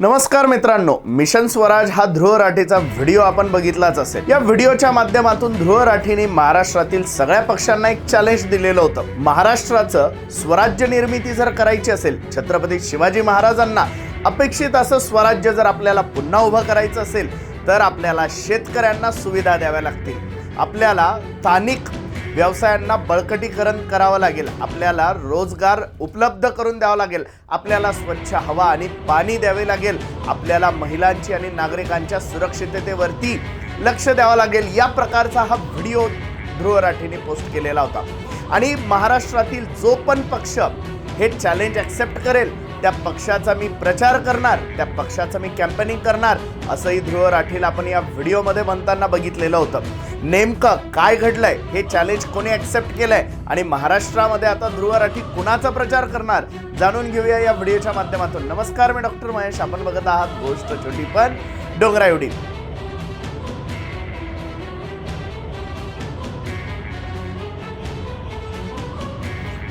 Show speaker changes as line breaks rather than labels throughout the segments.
नमस्कार मित्रांनो मिशन स्वराज हा ध्रुव राठीचा व्हिडिओ आपण बघितलाच असेल. या व्हिडिओच्या माध्यमातून ध्रुव राठीने महाराष्ट्रातील सगळ्या पक्षांना एक चॅलेंज दिलेलं होतं. महाराष्ट्राचं स्वराज्य निर्मिती जर करायची असेल छत्रपती शिवाजी महाराजांना अपेक्षित असं स्वराज्य जर आपल्याला पुन्हा उभं करायचं असेल तर आपल्याला शेतकऱ्यांना सुविधा द्याव्या लागतील. आपल्याला स्थानिक व्यवसायांना बळकटीकरण करावं लागेल. आपल्याला रोजगार उपलब्ध करून द्यावा लागेल. आपल्याला स्वच्छ हवा आणि पाणी द्यावे लागेल. आपल्याला महिलांची आणि नागरिकांच्या सुरक्षिततेवरती लक्ष द्यावं लागेल. या प्रकारचा हा व्हिडिओ ध्रुव राठीने पोस्ट केलेला होता. आणि महाराष्ट्रातील जो पण पक्ष हे चॅलेंज ॲक्सेप्ट करेल त्या पक्षाचा मी प्रचार करणार त्या पक्षाचं मी कॅम्पेनिंग करणार असंही ध्रुव राठील आपण या व्हिडिओमध्ये म्हणताना बघितलेलं होतं. नेमकं काय घडलंय हे चॅलेंज कोणी ॲक्सेप्ट केलंय? आणि महाराष्ट्रामध्ये आता ध्रुव राठी कुणाचा प्रचार करणार? जाणून घेऊया या व्हिडिओच्या माध्यमातून. नमस्कार मी डॉक्टर महेश. आपण बघत आहात गोष्ट छोटी पण डोंगरा एवढी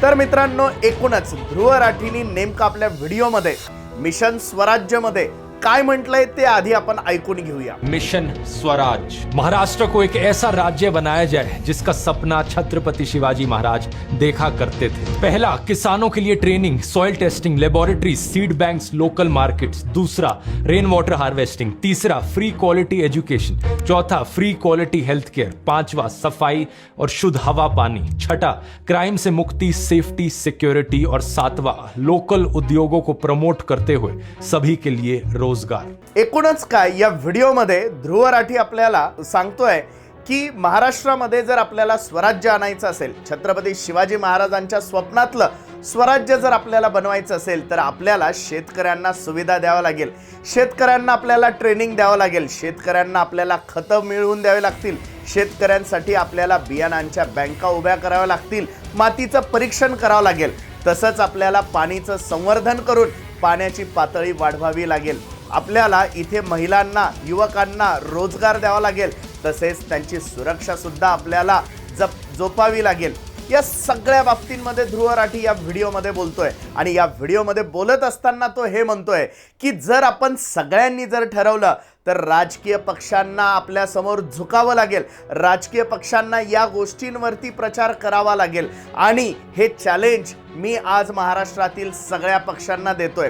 तर मित्रांनो एकूणच ध्रुव राठीनी नेमकं आपल्या व्हिडिओमध्ये मिशन स्वराज्यमध्ये काय म्हटलंय ते आधी आपण ऐकून घेऊया.
मिशन स्वराज. महाराष्ट्र को एक ऐसा राज्य बनाया जाए जिसका सपना छत्रपति शिवाजी महाराज देखा करते थे। पहला, किसानों के लिए training soil testing laboratory seed banks local markets दूसरा रेन वाटर हार्वेस्टिंग तीसरा फ्री क्वालिटी एजुकेशन चौथा फ्री क्वालिटी हेल्थ केयर पांचवा, सफ़ाई और शुद्ध हवा पानी। छठा क्राइम से मुक्ति सेफ्टी सिक्योरिटी और सातवा लोकल उद्योगों को प्रमोट करते हुए सभी के लिए रोजगार.
एकूणच काय या व्हिडिओमध्ये ध्रुव राठी आपल्याला सांगतोय की महाराष्ट्रामध्ये जर आपल्याला स्वराज्य आणायचं असेल छत्रपती शिवाजी महाराजांच्या स्वप्नातलं स्वराज्य जर आपल्याला बनवायचं असेल तर आपल्याला शेतकऱ्यांना सुविधा द्यावं लागेल. शेतकऱ्यांना आपल्याला ट्रेनिंग द्यावं लागेल. शेतकऱ्यांना आपल्याला खतं मिळवून द्यावी लागतील. शेतकऱ्यांसाठी आपल्याला बियाणांच्या बँका उभ्या कराव्या लागतील. मातीचं परीक्षण करावं लागेल. तसंच आपल्याला पाणीचं संवर्धन करून पाण्याची पातळी वाढवावी लागेल. आपल्याला इथे महिलांना युवकांना रोजगार द्यावा लागेल. तसेच त्यांची सुरक्षा सुद्धा आपल्याला जप जोपावी लागेल. या सगळ्या बाबतींमध्ये ध्रुव राठी या व्हिडिओमध्ये बोलतोय. आणि या व्हिडिओमध्ये बोलत असताना तो हे म्हणतोय की जर आपण सगळ्यांनी जर ठरवलं तर राजकीय पक्षांना आपल्यासमोर झुकावं लागेल. राजकीय पक्षांना या गोष्टींवरती प्रचार करावा लागेल. आणि हे चॅलेंज मी आज महाराष्ट्रातील सगळ्या पक्षांना देतोय.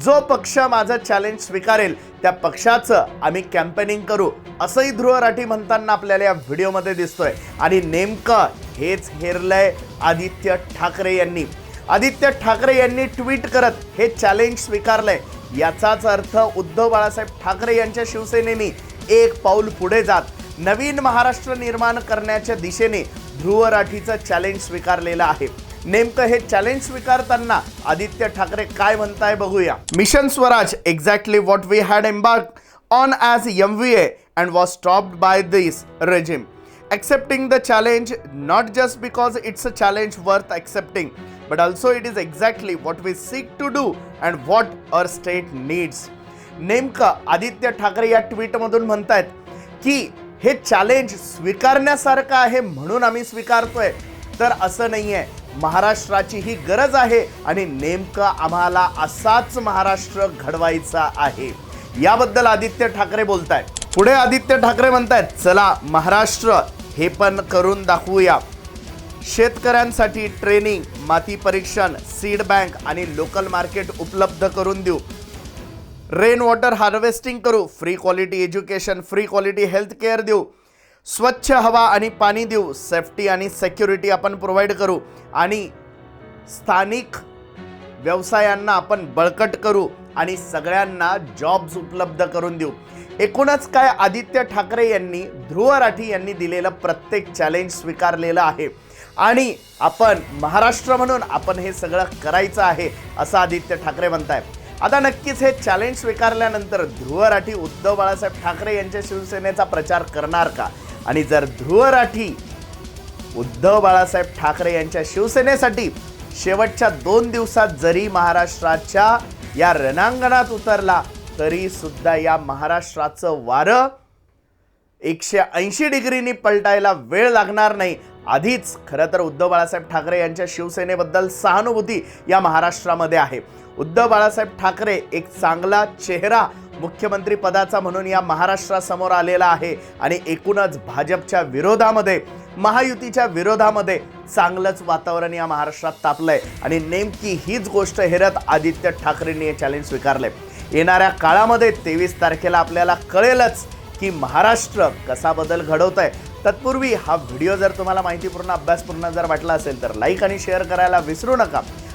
जो पक्ष माझं चॅलेंज स्वीकारेल त्या पक्षाचं आम्ही कॅम्पेनिंग करू असंही ध्रुव राठी म्हणताना आपल्याला या व्हिडिओमध्ये दिसतोय. आणि नेमकं हेच हेरलंय आदित्य ठाकरे यांनी. आदित्य ठाकरे यांनी ट्विट करत हे चॅलेंज स्वीकारलंय. याचाच अर्थ उद्धव बाळासाहेब ठाकरे यांच्या शिवसेनेने एक पाऊल पुढे जात नवीन महाराष्ट्र निर्माण करण्याच्या दिशेने ध्रुव राठीचं चॅलेंज स्वीकारलेलं आहे. नेमकं हे चॅलेंज स्वीकारताना आदित्य ठाकरे काय म्हणताय mission Swaraj exactly what we had embark on as M V A was stopped by this regime accepting the challenge, not just because it's a challenge worth accepting, but also it is exactly what we seek to do and what our state needs. नेमकं आदित्य ठाकरे या ट्विटमधून म्हणतायत की, हे challenge स्वीकारण्यासारखं आहे म्हणून आम्ही स्वीकारतोय. तर असं नाही महाराष्ट्राची ही गरज आहे आणि नेमकं आम्हाला असाच महाराष्ट्र घडवायचा आहे. याबद्दल आदित्य ठाकरे बोलत आहेत पुढे आदित्य ठाकरे म्हणतायत चला महाराष्ट्र हे पण करून दाखवूया. शेतकऱ्यांसाठी ट्रेनिंग माती परीक्षण सीड बँक आणि लोकल मार्केट उपलब्ध करून देऊ. रेन वॉटर हार्वेस्टिंग करू free quality education free quality health care देऊ. स्वच्छ हवा आणि पाणी देऊ सेफ्टी आणि सेक्युरिटी आपण प्रोव्हाइड करू आणि स्थानिक व्यवसायांना आपण बळकट करू आणि सगळ्यांना जॉब्स उपलब्ध करून देऊ. एकूणच काय आदित्य ठाकरे यांनी ध्रुव राठी यांनी दिलेलं प्रत्येक चॅलेंज स्वीकारलेलं आहे. आणि आपण महाराष्ट्र म्हणून आपण हे सगळं करायचं आहे असं आदित्य ठाकरे म्हणताय आता नक्कीच हे चॅलेंज स्वीकारल्यानंतर ध्रुव राठी उद्धव बाळासाहेब ठाकरे यांच्या शिवसेनेचा प्रचार करणार का? आणि जर ध्रुव राठी उद्धव बाळासाहेब ठाकरे यांच्या शिवसेनेसाठी शेवटच्या दोन दिवसात जरी महाराष्ट्राच्या या रणांगणात उतरला तरी सुद्धा या महाराष्ट्राचं वारं एकशे ऐंशी डिग्रीनी पलटायला वेळ लागणार नाही. आधीच खरं तर उद्धव बाळासाहेब ठाकरे यांच्या शिवसेनेबद्दल सहानुभूती या महाराष्ट्रामध्ये आहे. उद्धव बाळासाहेब ठाकरे एक चांगला चेहरा मुख्यमंत्री पदाचा म्हणून या महाराष्ट्रासमोर आलेला आहे. आणि एकूणच भाजपच्या विरोधामध्ये महायुतीच्या विरोधामध्ये चांगलंच वातावरण या महाराष्ट्रात तापलंय. आणि नेमकी हीच गोष्ट हेरत आदित्य ठाकरेंनी हे चॅलेंज स्वीकारले. येणाऱ्या काळामध्ये तेवीस तारखेला आपल्याला कळेलच की महाराष्ट्र कसा बदल घडवत आहे तत्पूर्वी हा व्हिडिओ जर तुम्हाला माहितीपूर्ण अभ्यासपूर्ण जर वाटला असेल तर लाईक आणि शेअर करायला विसरू नका.